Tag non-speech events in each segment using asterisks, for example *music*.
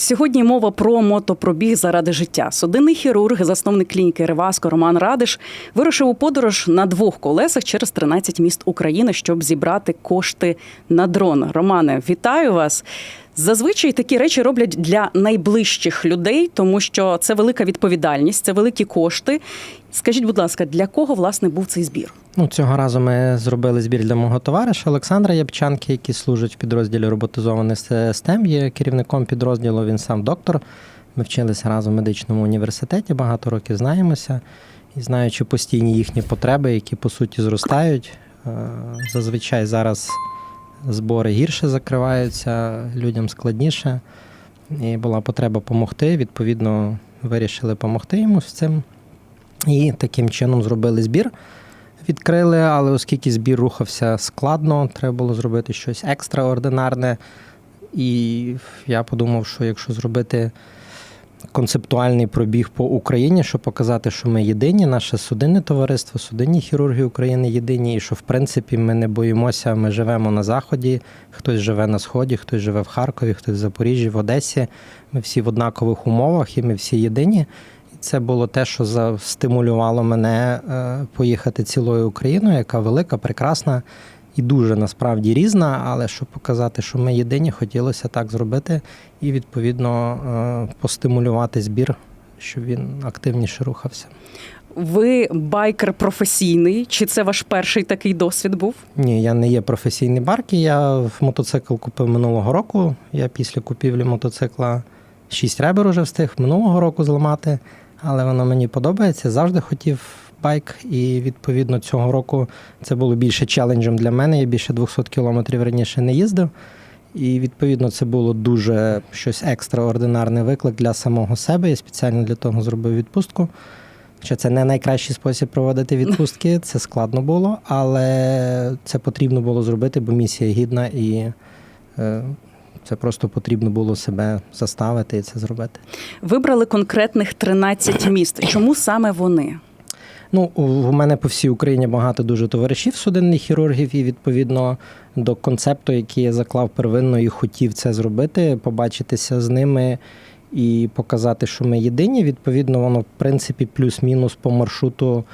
Сьогодні мова про мотопробіг заради життя. Судинний хірург, засновник клініки Реваско Роман Радиш вирушив у подорож на двох колесах через 13 міст України, щоб зібрати кошти на дрон. Романе, вітаю вас. Зазвичай такі речі роблять для найближчих людей, тому що це велика відповідальність, це великі кошти. Скажіть, будь ласка, для кого власне був цей збір? Ну, цього разу ми зробили збір для мого товариша Олександра Ябчанки, який служить в підрозділі роботизований систем. Є керівником підрозділу. Він сам доктор. Ми вчилися разом в медичному університеті, багато років знаємося. І знаючи постійні їхні потреби, які по суті зростають. е, Зазвичай зараз збори гірше закриваються, людям складніше. І була потреба допомогти. Відповідно, вирішили допомогти йому з цим. І таким чином зробили збір. Відкрили, але оскільки збір рухався складно, треба було зробити щось екстраординарне. І я подумав, що якщо зробити концептуальний пробіг по Україні, щоб показати, що ми єдині, наше судинне товариство, судинні хірурги України єдині, і що в принципі ми не боїмося, ми живемо на заході, хтось живе на сході, хтось живе в Харкові, хтось в Запоріжжі, в Одесі. Ми всі в однакових умовах і ми всі єдині. Це було те, що застимулювало мене е, поїхати цілою Україною, яка велика, прекрасна і дуже насправді різна. Але щоб показати, що ми єдині, хотілося так зробити і відповідно е, постимулювати збір, щоб він активніше рухався. Ви байкер професійний? Чи це ваш перший такий досвід був? Ні, я не є професійний барки. Я мотоцикл купив минулого року. Я після купівлі мотоцикла шість ребер уже встиг минулого року зламати, але воно мені подобається. Завжди хотів байк, і відповідно цього року це було більше челенджем для мене. Я більше 200 кілометрів раніше не їздив. І відповідно це було дуже щось екстраординарний виклик для самого себе. Я спеціально для того зробив відпустку. Хоча це не найкращий спосіб проводити *laughs* відпустки, це складно було, але це потрібно було зробити, бо місія гідна і е, це просто потрібно було себе заставити і це зробити. Вибрали конкретних 13 міст. Чому саме вони? Ну, у мене по всій Україні багато дуже товаришів судинних хірургів, і відповідно до концепту, який я заклав первинно і хотів це зробити, побачитися з ними і показати, що ми єдині. Відповідно, воно в принципі плюс-мінус по маршруту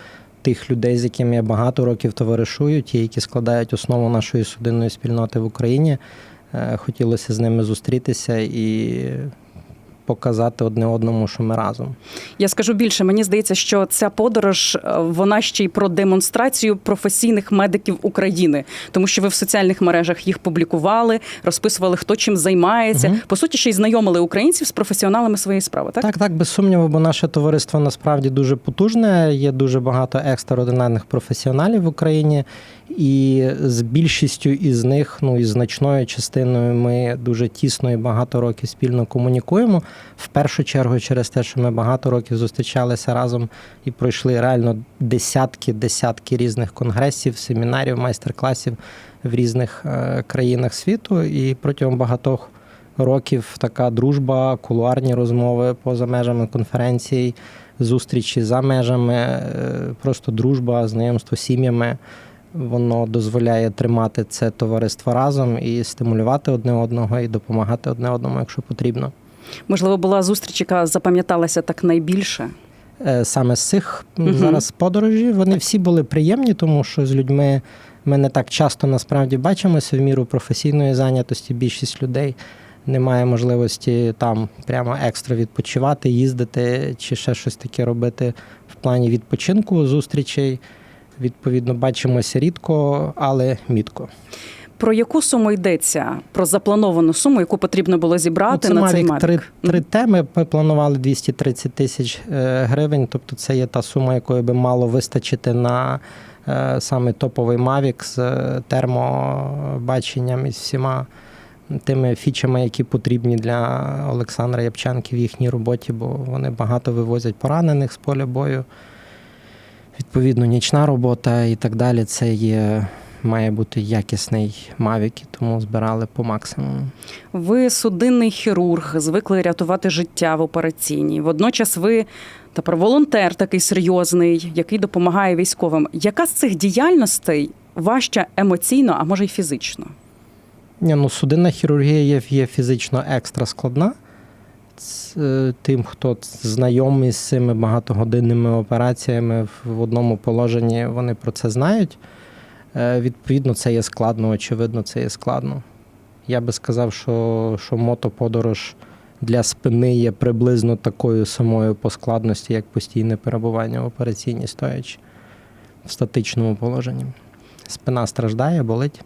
тих людей, з якими я багато років товаришую, ті, які складають основу нашої судинної спільноти в Україні. Е, Хотілося з ними зустрітися і показати одне одному, що ми разом. Я скажу більше, мені здається, що ця подорож е, вона ще й про демонстрацію професійних медиків України, тому що ви в соціальних мережах їх публікували, розписували, хто чим займається. Мгм. По суті, ще й знайомили українців з професіоналами своєї справи. Так, Так, так, без сумніву, бо наше товариство насправді дуже потужне. Є дуже багато екстраординарних професіоналів в Україні, і з більшістю із них, ну і значною частиною, ми дуже тісно і багато років спільно комунікуємо. В першу чергу, через те, що ми багато років зустрічалися разом і пройшли реально десятки, десятки різних конгресів, семінарів, майстер-класів в різних е, країнах світу. І протягом багатьох років така дружба, кулуарні розмови поза межами конференцій, зустрічі за межами, е, просто дружба, знайомство з сім'ями. Воно дозволяє тримати це товариство разом і стимулювати одне одного, і допомагати одне одному, якщо потрібно. Можливо, була зустріч, яка запам'яталася так найбільше. Е, Саме з цих Мгм. зараз подорожі вони всі були приємні, тому що з людьми ми не так часто насправді бачимося в міру професійної зайнятості. Більшість людей не має можливості там прямо екстра відпочивати, їздити чи ще щось таке робити в плані відпочинку, зустрічей. Відповідно, бачимося рідко, але мітко. Про яку суму йдеться? Про заплановану суму, яку потрібно було зібрати Ну, це на цей Mavic? три, три теми. Ми планували 230 тисяч е, гривень. Тобто, це є та сума, якої би мало вистачити на е, саме топовий Mavic з е, термобаченням і з всіма тими фічами, які потрібні для Олександра Ябчанки в їхній роботі, бо вони багато вивозять поранених з поля бою. Відповідно, нічна робота і так далі. Це є. Має бути якісний Mavic, тому збирали по максимуму. Ви судинний хірург, звикли рятувати життя в операційній. Водночас ви тепер волонтер такий серйозний, який допомагає військовим. Яка з цих діяльностей важча емоційно, а може й фізично? Ні, ну судинна хірургія є, є фізично екстра складна. е, тим, хто знайомий з цими багатогодинними операціями в одному положенні, вони про це знають. Е, Відповідно, це є складно, очевидно, це є складно. Я би сказав, що, що мотоподорож для спини є приблизно такою самою по складності, як постійне перебування в операційній стоячи в статичному положенні. Спина страждає, болить.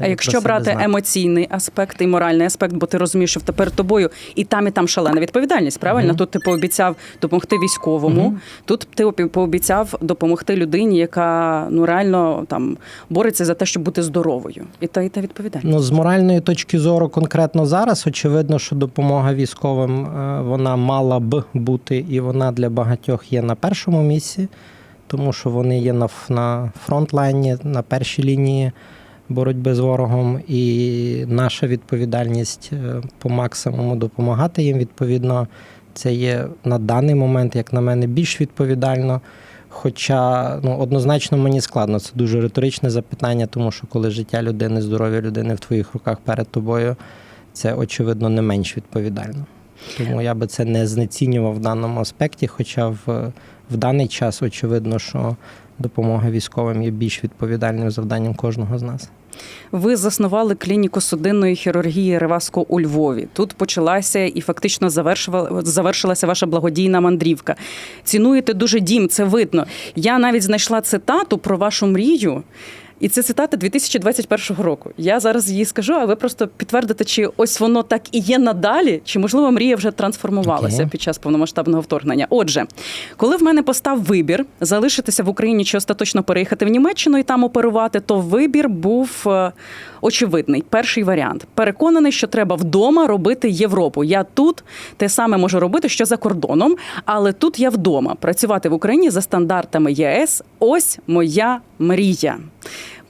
А якщо брати знати. емоційний аспект і моральний аспект, бо ти розумієш, що тепер тобою і там, і там шалена відповідальність, правильно? Мгм. Тут ти пообіцяв допомогти військовому, Мгм. тут ти пообіцяв допомогти людині, яка ну реально там бореться за те, щоб бути здоровою. І та і та відповідальність. Ну, з моральної точки зору, конкретно зараз, очевидно, що допомога військовим е, вона мала б бути, і вона для багатьох є на першому місці, тому що вони є на, на фронтлайні, на першій лінії боротьби з ворогом, і наша відповідальність е, по максимуму допомагати їм. Відповідно, це є на даний момент, як на мене, більш відповідально. Хоча ну, однозначно мені складно, це дуже риторичне запитання, тому що коли життя людини, здоров'я людини в твоїх руках перед тобою, це очевидно не менш відповідально. Тому я би це не знецінював в даному аспекті, хоча в, в даний час очевидно, що допомога військовим є більш відповідальним завданням кожного з нас. Ви заснували клініку судинної хірургії Реваско у Львові. Тут почалася і фактично завершила- завершилася ваша благодійна мандрівка. Цінуєте дуже дім, це видно. Я навіть знайшла цитату про вашу мрію. І це цитата 2021 року. Я зараз її скажу, а ви просто підтвердите, чи ось воно так і є надалі, чи можливо мрія вже трансформувалася Окей. під час повномасштабного вторгнення. Отже, коли в мене постав вибір залишитися в Україні чи остаточно переїхати в Німеччину і там оперувати, то вибір був е, очевидний. Перший варіант переконаний, що треба вдома робити Європу. Я тут те саме можу робити, що за кордоном, але тут я вдома. Працювати в Україні за стандартами ЄС. Ось моя мрія.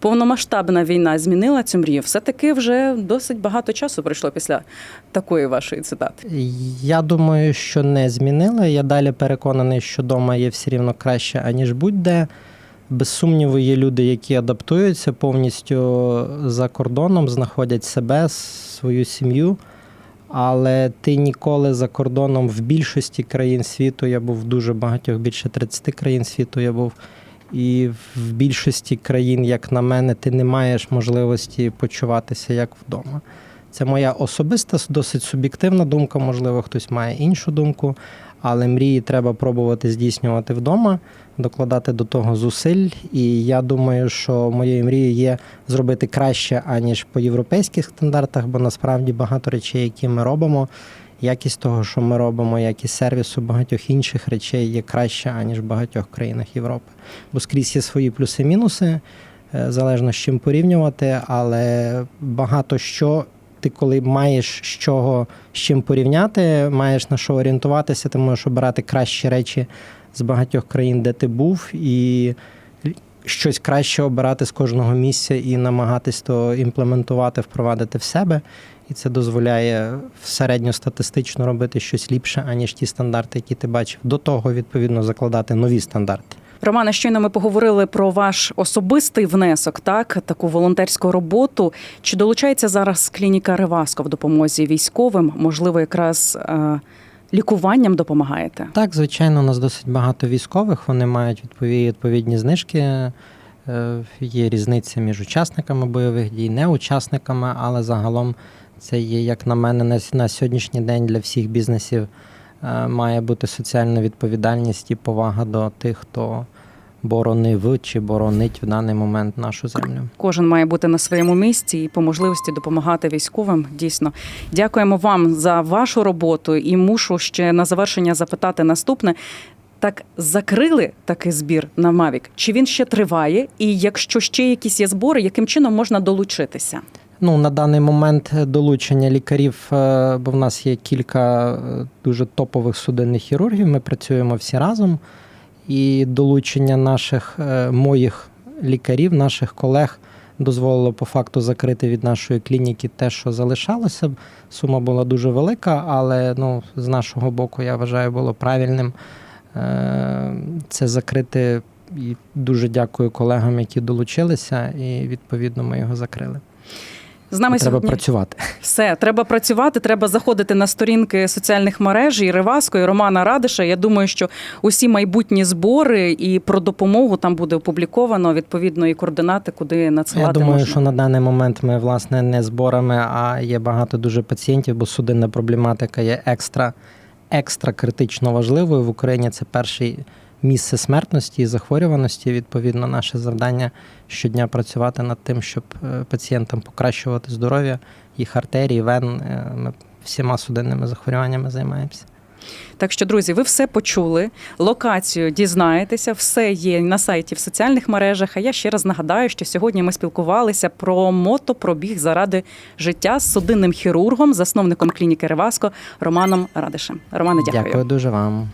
Повномасштабна війна змінила цю мрію. Все таки вже досить багато часу пройшло після такої вашої цитати. Я думаю, що не змінили. Я далі переконаний, що вдома є все рівно краще, аніж будь-де. Без сумніву, є люди, які адаптуються повністю за кордоном, знаходять себе, свою сім'ю. Але ти ніколи за кордоном в більшості країн світу, я був дуже багатьох, більше 30 країн світу я був. І в більшості країн, як на мене, ти не маєш можливості почуватися як вдома. Це моя особиста, досить суб'єктивна думка, можливо, хтось має іншу думку, але мрії треба пробувати здійснювати вдома, докладати до того зусиль. І я думаю, що моєю мрією є зробити краще, аніж по європейських стандартах, бо насправді багато речей, які ми робимо, якість того, що ми робимо, якість сервісу багатьох інших речей є краще, аніж в багатьох країнах Європи. Бо скрізь є свої плюси-мінуси, е, залежно з чим порівнювати, але багато що ти, коли маєш з чого з чим порівняти, маєш на що орієнтуватися, ти можеш обирати кращі речі з багатьох країн, де ти був, і щось краще обирати з кожного місця і намагатись то імплементувати, впровадити в себе. І це дозволяє середньостатистично робити щось ліпше, аніж ті стандарти, які ти бачив. До того, відповідно, закладати нові стандарти. Романе, щойно ми поговорили про ваш особистий внесок, так таку волонтерську роботу. Чи долучається зараз клініка Реваско в допомозі військовим? Можливо, якраз е, лікуванням допомагаєте? Так, звичайно, у нас досить багато військових. Вони мають відповідні, відповідні знижки. Е, Є різниця між учасниками бойових дій, не учасниками, але загалом це є, як на мене, на, на сьогоднішній день для всіх бізнесів е, має бути соціальна відповідальність і повага до тих, хто боронив чи боронить в даний момент нашу землю. Кожен має бути на своєму місці і по можливості допомагати військовим. Дійсно, дякуємо вам за вашу роботу. І мушу ще на завершення запитати наступне. Так закрили такий збір на Мавік? Чи він ще триває? І якщо ще якісь є збори, яким чином можна долучитися? Ну, на даний момент долучення лікарів, е, бо в нас є кілька е, дуже топових судинних хірургів. Ми працюємо всі разом. І долучення наших е, моїх лікарів, наших колег дозволило по факту закрити від нашої клініки те, що залишалося. Сума була дуже велика, але ну, з нашого боку, я вважаю, було правильним е, це закрити. І дуже дякую колегам, які долучилися, і відповідно ми його закрили. З нами Треба сьогодні працювати. все. Треба працювати, треба заходити на сторінки соціальних мереж і Риваско, і Романа Радиша. Я думаю, що усі майбутні збори і про допомогу там буде опубліковано відповідно і координати, куди надсилати Я думаю, можна. що на даний момент ми власне не зборами, а є багато дуже пацієнтів, бо судинна проблематика є екстра, екстра критично важливою в Україні. Це перше місце смертності і захворюваності. Відповідно, наше завдання щодня працювати над тим, щоб е, пацієнтам покращувати здоров'я, їх артерії, вен. Е, Ми всіма судинними захворюваннями займаємося. Так що, друзі, ви все почули. Локацію дізнаєтеся, все є на сайті в соціальних мережах. А я ще раз нагадаю, що сьогодні ми спілкувалися про мотопробіг заради життя з судинним хірургом, засновником клініки Реваско Романом Радишем. Романе, дякую. Дякую дуже вам.